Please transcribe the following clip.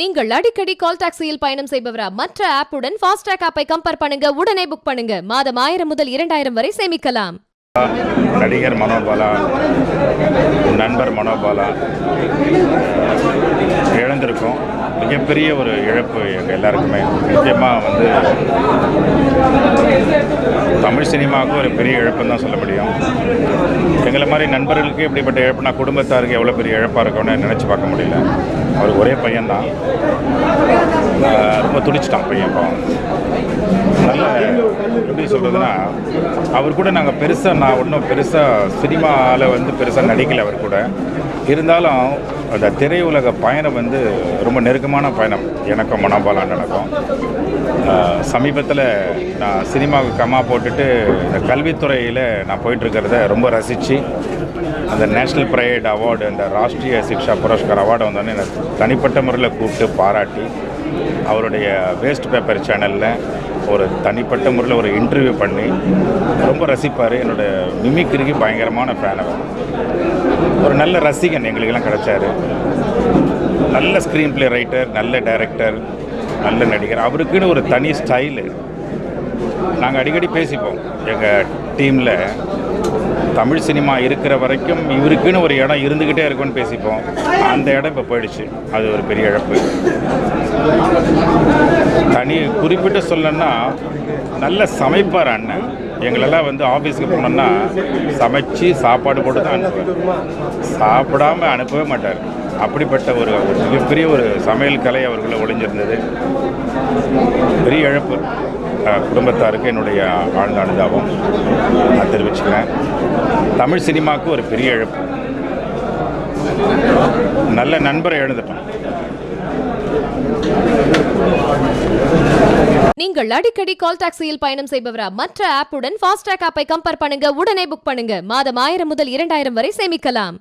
நீங்கள் அடிக்கடி கால் டாக்ஸியில் பயணம் செய்பவரா? மற்ற ஆப்புடன் ஃபாஸ்டாக் ஆப்பை கம்பேர் பண்ணுங்க. உடனே புக் பண்ணுங்க. மாதம் ஆயிரம் முதல் இரண்டாயிரம் வரை சேமிக்கலாம். நடிகர் மனோபாலா நண்பர் மனோபாலா இழந்திருக்கோம். மிகப்பெரிய ஒரு இழப்பு எங்கள் எல்லாருக்குமே. முக்கியமாக வந்து தமிழ் சினிமாவுக்கு ஒரு பெரிய இழப்புன்னு தான் சொல்ல முடியும். எங்களை மாதிரி நண்பர்களுக்கு இப்படிப்பட்ட இழப்புனா குடும்பத்தாருக்கு எவ்வளோ பெரிய இழப்பாக இருக்கும்னு நினச்சி பார்க்க முடியல. அவர் ஒரே பையன்தான். ரொம்ப துடிச்சிட்டான் பையன் இப்போ. எப்படி சொல்கிறதுனா அவர் கூட நாங்கள் பெருசாக நான் ஒன்றும் பெருசாக சினிமாவில் வந்து பெருசாக நடிக்கலை அவர் கூட. இருந்தாலும் அந்த திரையுலக பயணம் வந்து ரொம்ப நெருக்கமான பயணம். எனக்கும் மனோபாலா நடக்கும் சமீபத்தில் நான் சினிமாவுக்கு கமா போட்டுட்டு இந்த கல்வித்துறையில் நான் போயிட்டுருக்கிறத ரொம்ப ரசித்து அந்த நேஷ்னல் பிரைட் அவார்டு அந்த ராஷ்ட்ரிய சிக்ஷா புரஸ்கார் அவார்டு வந்தோடனே என்னை தனிப்பட்ட முறையில் கூப்பிட்டு பாராட்டி அவருடைய வேஸ்ட் பேப்பர் சேனலில் ஒரு தனிப்பட்ட முறையில் ஒரு இன்டர்வியூ பண்ணி ரொம்ப ரசிப்பார். என்னோடய மிமிக்ரிக்கு பயங்கரமான ஃபேன் அவர். ஒரு நல்ல ரசிகன் எங்களுக்கெல்லாம் கிடைச்சாரு. நல்ல ஸ்க்ரீன் பிளே ரைட்டர் நல்ல டைரக்டர் நல்ல நடிகர். அவருக்குன்னு ஒரு தனி ஸ்டைலு நாங்கள் அடிக்கடி பேசிப்போம். எங்கள் டீமில் தமிழ் சினிமா இருக்கிற வரைக்கும் இவருக்குன்னு ஒரு இடம் இருந்துக்கிட்டே இருக்கும்னு பேசிப்போம். அந்த இடம் இப்போ போயிடுச்சு. அது ஒரு பெரிய இழப்பு. தனி குறிப்பிட்டு சொல்லணும்னா நல்ல சமைப்பார் அண்ணன். எங்களெல்லாம் வந்து ஆஃபீஸுக்கு போனோம்னா சமைச்சு சாப்பாடு போட்டு தான் அனுப்புவேன் சாப்பிடாம அனுப்பவே மாட்டார். அப்படிப்பட்ட ஒரு மிகப்பெரிய ஒரு சமையல் கலை அவர்களை ஒளிஞ்சிருந்தது. பெரிய இழப்பு. குடும்பத்தாருக்கு என்னுடைய ஆழ்ந்த அனுதாபம். நான் தெரிவிச்சுக்கிறேன். தமிழ் சினிமாவுக்கு ஒரு பெரிய இழப்பு. நல்ல நண்பரை எழுந்துட்டோம் நீங்கள் அடிக்கடி கால் டாக்ஸியில் பயணம் செய்பவரா? மற்ற ஆப்புடன் ஃபாஸ்டாக் ஆப்பை கம்பேர் பண்ணுங்க. உடனே புக் பண்ணுங்க. மாதம் ஆயிரம் முதல் இரண்டாயிரம் வரை சேமிக்கலாம்.